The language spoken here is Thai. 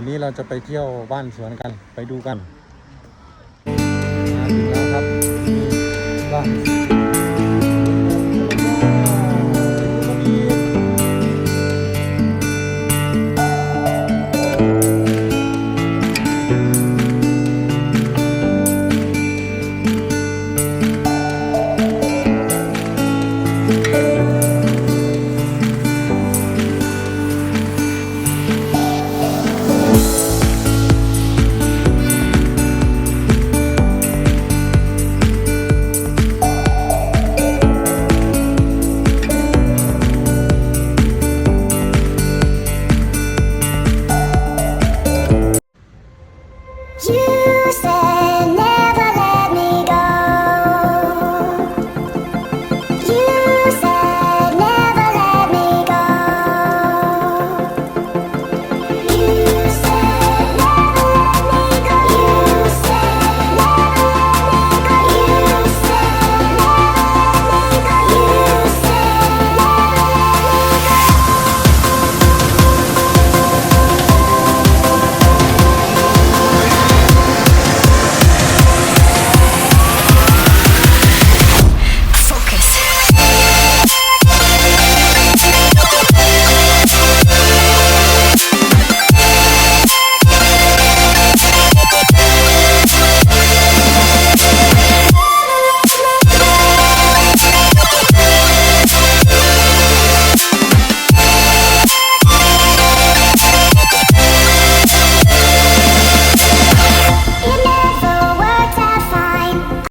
วันนี้เราจะไปเที่ยวบ้านสวนกันไปดูกันมาถึงแล้วครับบ้าน heart